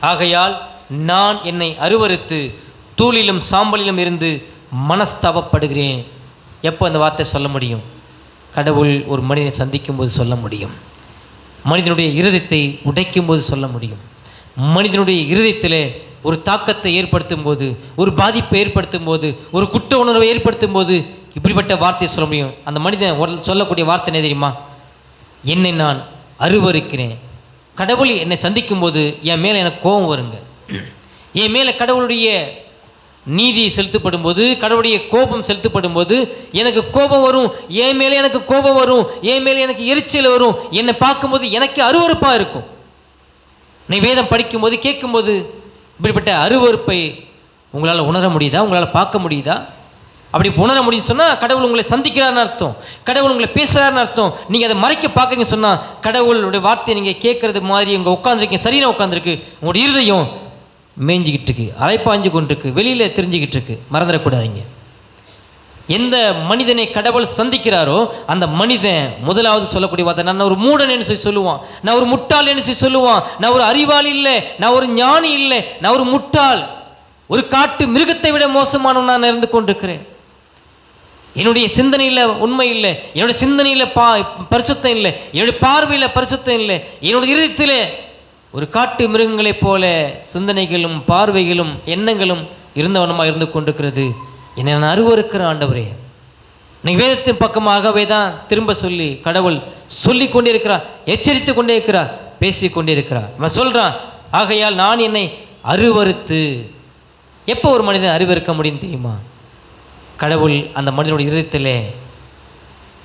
ஆகையால் நான் என்னை அருவறுத்து தூளிலும் சாம்பலிலும் இருந்து மனஸ்தாபப்படுகிறேன். எப்போ அந்த வார்த்தை சொல்ல முடியும்? கடவுள் ஒரு மனிதனை சந்திக்கும் போது சொல்ல முடியும். மனிதனுடைய இருதயத்தை உடைக்கும் போது சொல்ல முடியும். மனிதனுடைய இருதயத்தில் ஒரு தாக்கத்தை ஏற்படுத்தும் போது ஒரு பாதிப்பை ஏற்படுத்தும் போது ஒரு குற்ற உணர்வை ஏற்படுத்தும் போது இப்படிப்பட்ட வார்த்தையை சொல்ல முடியும்? அந்த மனிதன் சொல்லக்கூடிய வார்த்தை என்ன தெரியுமா? என்னை நான் அருவருக்கிறேன் கடவுள் என்னை சந்திக்கும் போது என் மேலே எனக்கு கோபம் வருங்க. என் மேலே கடவுளுடைய நீதி செலுத்தப்படும் போது கடவுளுடைய கோபம் செலுத்தப்படும் போது எனக்கு கோபம் வரும் என் மேலே எனக்கு கோபம் வரும் என் மேலே எனக்கு எரிச்சல் வரும் என்னை பார்க்கும்போது எனக்கு அருவருப்பாக இருக்கும். நீ வேதம் படிக்கும்போது கேட்கும்போது இப்படிப்பட்ட அருவருப்பை உங்களால் உணர முடியுதா? உங்களால் பார்க்க முடியுதா? அப்படி உணர முடியும் சொன்னால் கடவுள் உங்களை சந்திக்கிறார்னு அர்த்தம். கடவுள் உங்களை பேசுகிறாருன்னு அர்த்தம். நீங்கள் அதை மறைக்க பார்க்குறீங்க சொன்னால் கடவுளுடைய வார்த்தையை நீங்கள் கேட்குறது மாதிரி உங்கள் உட்காந்துருக்கீங்க சரியாக உட்காந்துருக்கு உங்களுடைய இருதயம் மேய்ஞ்சிக்கிட்டு இருக்கு அலைப்பாஞ்சு கொண்டிருக்கு வெளியில் தெரிஞ்சுக்கிட்டு இருக்கு. மறந்துடக்கூடாதீங்க. எந்த மனிதனை கடவுள் சந்திக்கிறாரோ அந்த மனிதன் முதலாவது சொல்லக்கூடிய வார்த்தை நான் ஒரு மூடன் என்று சொல்லி சொல்லுவான். நான் ஒரு முட்டாள் என்று சொல்லி சொல்லுவான். நான் ஒரு அறிவாளி இல்லை நான் ஒரு ஞானி இல்லை நான் ஒரு முட்டாள். ஒரு காட்டு மிருகத்தை விட மோசமானவன் நான் இருந்து கொண்டிருக்கிறேன். என்னுடைய சிந்தனையில் உண்மை இல்லை என்னுடைய சிந்தனையில் பா பரிசுத்தம் இல்லை என்னுடைய பார்வையில் பரிசுத்தம் இல்லை என்னுடைய இருதயத்தில் ஒரு காட்டு மிருகங்களைப் போல சிந்தனைகளும் பார்வைகளும் எண்ணங்களும் இருந்தவனமாக இருந்து கொண்டிருக்கிறது. என்னை நான் அருவருக்கிற ஆண்டவரே. நீங்கள் வேதத்தின் பக்கமாகவே தான் திரும்ப சொல்லி கடவுள் சொல்லி கொண்டே இருக்கிறார் எச்சரித்து கொண்டே இருக்கிறார் பேசி கொண்டே இருக்கிறார் அவன் சொல்கிறான் ஆகையால் நான் என்னை அருவறுத்து. எப்போ ஒரு மனிதன் அருவறுக்க முடியும் தெரியுமா? கடவுள் அந்த மனிதனுடைய இருதயத்திலே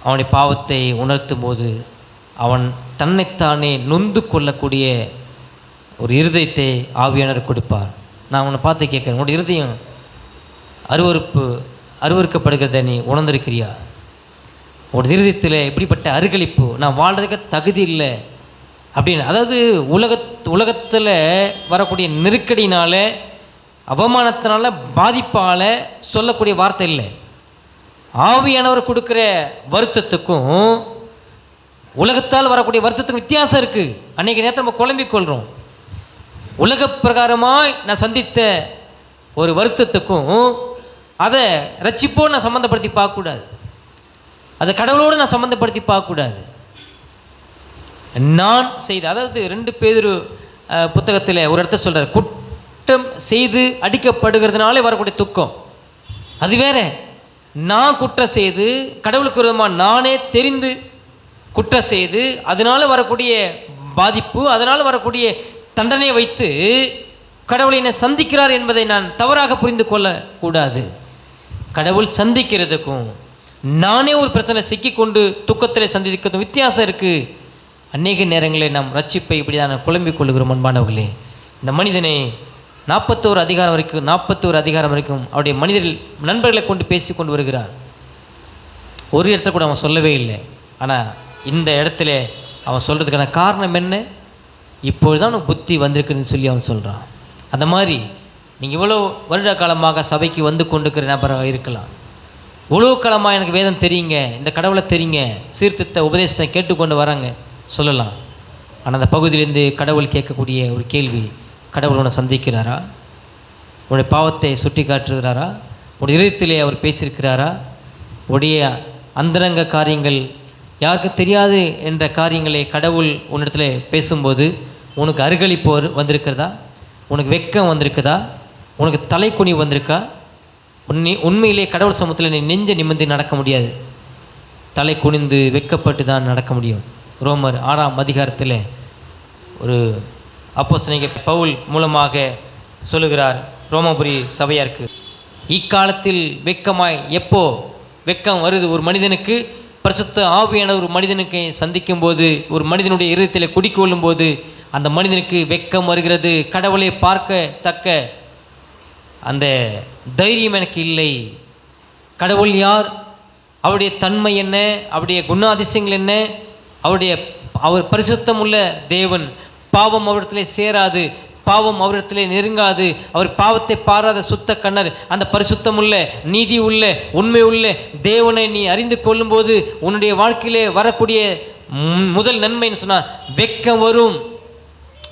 அவனுடைய பாவத்தை உணர்த்தும் போது அவன் தன்னைத்தானே நொந்து கொள்ளக்கூடிய ஒரு இருதயத்தை ஆவியானவர் கொடுப்பார். நான் உன்னை பார்த்து கேட்குறேன் உன்னோட இருதயம் அருவருப்பு அருவறுக்கப்படுகிறத நீ உணர்ந்திருக்கிறியா? ஒரு இருதயத்தில் இப்படிப்பட்ட அருகளிப்பு நான் வாழ்றதுக்கு தகுதி இல்லை அப்படின்னு அதாவது உலக உலகத்தில் வரக்கூடிய நெருக்கடினால அவமானத்தினால பாதிப்பால் சொல்லக்கூடிய வார்த்தை இல்லை. ஆவியானவர் கொடுக்குற வருத்தத்துக்கும் உலகத்தால் வரக்கூடிய வருத்தத்துக்கும் வித்தியாசம் இருக்குது அன்றைக்கி நேரத்தில் நம்ம குழம்பிக் கொள்கிறோம் உலக பிரகாரமாக நான் சந்தித்த ஒரு வருத்தத்துக்கும் அதை ரட்சிப்போடு நான் சம்மந்தப்படுத்தி பார்க்கக்கூடாது. அதை கடவுளோடு நான் சம்மந்தப்படுத்தி பார்க்கக்கூடாது. நான் செய்த அதாவது ரெண்டு பேர் புத்தகத்தில் ஒரு இடத்த சொல்கிறார் குற்றம் செய்து அடிக்கப்படுகிறதுனாலே வரக்கூடிய துக்கம். அது வேற. நான் குற்றம் செய்து கடவுளுக்கு விரோதமாக நானே தெரிந்து குற்றம் செய்து அதனால் வரக்கூடிய பாதிப்பு அதனால் வரக்கூடிய தண்டனையை வைத்து கடவுளை என்னை சந்திக்கிறார் என்பதை நான் தவறாக புரிந்து கொள்ளக்கூடாது கடவுள் சந்திக்கிறதுக்கும் நானே ஒரு பிரச்சனை சிக்கிக்கொண்டு துக்கத்தில் சந்திக்கிறதுக்கும் வித்தியாசம் இருக்குது அநேக நேரங்களில் நாம் ரட்சிப்பை இப்படி தான் குழம்பிக் கொள்கிறோம் அன்பானவர்களே. இந்த மனிதனை நாற்பத்தோரு அதிகாரம் வரைக்கும் நாற்பத்தோரு அதிகாரம் வரைக்கும் அவருடைய மனிதர்கள் நண்பர்களை கொண்டு பேசி கொண்டு வருகிறார். ஒரு இடத்துல கூட அவன் சொல்லவே இல்லை. ஆனால் இந்த இடத்துல அவன் சொல்கிறதுக்கான காரணம் என்ன? இப்பொழுது தான் உனக்கு புத்தி வந்திருக்குன்னு சொல்லி அவன் சொல்கிறான் அந்த மாதிரி நீங்கள் இவ்வளோ வருட காலமாக சபைக்கு வந்து கொண்டுக்கிற நபராக இருக்கலாம். இவ்வளோ காலமாக எனக்கு வேதம் தெரியுங்க இந்த கடவுளை தெரியுங்க சீர்திருத்த உபதேசத்தை கேட்டுக்கொண்டு வராங்க சொல்லலாம். ஆனால் அந்த பகுதியிலேருந்து கடவுள் கேட்கக்கூடிய ஒரு கேள்வி கடவுள் உன்னை சந்திக்கிறாரா? உன்னுடைய பாவத்தை சுட்டி காட்டுகிறாரா உடைய இதயத்திலே அவர் பேசியிருக்கிறாரா? உடைய அந்தரங்க காரியங்கள் யாருக்கு தெரியாது என்ற காரியங்களை கடவுள் உன்னிடத்தில் பேசும்போது உனக்கு அருகளிப்பு வந்திருக்கிறதா? உனக்கு வெக்கம் வந்திருக்குதா? உனக்கு தலைக்குனி வந்திருக்கா? உன்னை உண்மையிலே கடவுள் சமூகத்தில் நீ நெஞ்ச நிமிர்ந்து நடக்க முடியாது. தலை குனிந்து வெக்கப்பட்டு தான் நடக்க முடியும். ரோமர் ஆறாம் அதிகாரத்தில் ஒரு அப்போஸ்தலனிக பவுல் மூலமாக சொல்லுகிறார் ரோமபுரி சபையாருக்கு இக்காலத்தில் வெக்கமாய் எப்போ வெக்கம் வருது? ஒரு மனிதனுக்கு பரிசுத்த ஆவியான ஒரு மனிதனுக்கு சந்திக்கும் போது ஒரு மனிதனுடைய இருதயத்தில் குடிக்கொள்ளும் போது அந்த மனிதனுக்கு வெக்கம் வருகிறது. கடவுளை பார்க்க தக்க அந்த தைரியம் எனக்கு இல்லை. கடவுள் யார்? அவருடைய தன்மை என்ன? அவருடைய குணாதிசயங்கள் என்ன? அவருடைய அவர் பரிசுத்தம் உள்ள தேவன் பாவம் அவரிடத்திலே சேராது பாவம் அவரிடத்திலே நெருங்காது. அவர் பாவத்தை பாராத சுத்த கண்ணர் அந்த பரிசுத்தம் உள்ள நீதி உள்ள உண்மை உள்ள தேவனை நீ அறிந்து கொள்ளும்போது உன்னுடைய வாழ்க்கையிலே வரக்கூடிய முதல் நன்மைன்னு சொன்னால் வெக்கம் வரும்.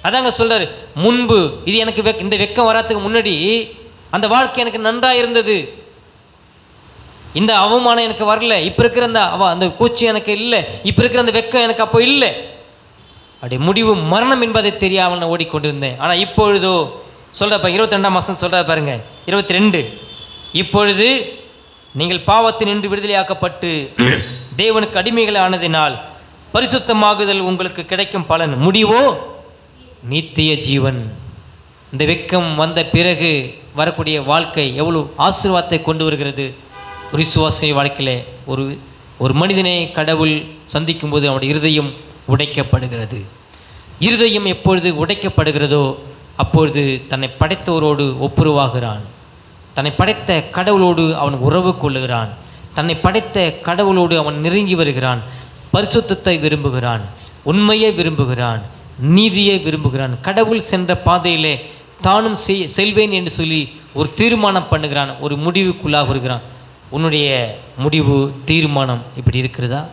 அதாங்க சொல்கிறார் முன்பு இது எனக்கு வெக் இந்த வெக்கம் வராதுக்கு முன்னாடி அந்த வாழ்க்கை எனக்கு நன்றாக இருந்தது. இந்த அவமானம் எனக்கு வரல இப்போ இருக்கிற அந்த அவ அந்த கூச்சி எனக்கு இல்லை இப்போ இருக்கிற அந்த வெக்கம் எனக்கு அப்போ இல்லை. அப்படி முடிவு மரணம் என்பதை தெரியாமல் நான் ஓடிக்கொண்டிருந்தேன். ஆனால் இப்பொழுதோ சொல்கிறப்ப இருபத்தி ரெண்டாம் மாதம் சொல்கிற பாருங்க. இருபத்தி ரெண்டு இப்பொழுது நீங்கள் பாவத்தில் நின்று விடுதலையாக்கப்பட்டு தேவனுக்கு அடிமைகள் ஆனதினால் பரிசுத்தமாகுதல் உங்களுக்கு கிடைக்கும் பலன். முடிவோ? நித்திய ஜீவன். இந்த வெக்கம் வந்த பிறகு வரக்கூடிய வாழ்க்கை எவ்வளோ ஆசீர்வாதத்தை கொண்டு வருகிறது. ஒரு விசுவாச வாழ்க்கையிலே ஒரு ஒரு மனிதனை கடவுள் சந்திக்கும்போது அவனுடைய இருதயம் உடைக்கப்படுகிறது. இருதயம் எப்பொழுது உடைக்கப்படுகிறதோ அப்பொழுது தன்னை படைத்தவரோடு ஒப்புருவாகிறான். தன்னை படைத்த கடவுளோடு அவன் உறவு கொள்ளுகிறான். தன்னை படைத்த கடவுளோடு அவன் நெருங்கி வருகிறான். பரிசுத்தத்தை விரும்புகிறான். உண்மையை விரும்புகிறான். நீதியை விரும்புகிறான். கடவுள் சென்ற பாதையிலே தானும் செய் செல்வேன் என்று சொல்லி ஒரு தீர்மானம் பண்ணுகிறான். ஒரு முடிவுக்குள்ளாக வருகிறான். உன்னுடைய முடிவு தீர்மானம் இப்படி இருக்கிறதா?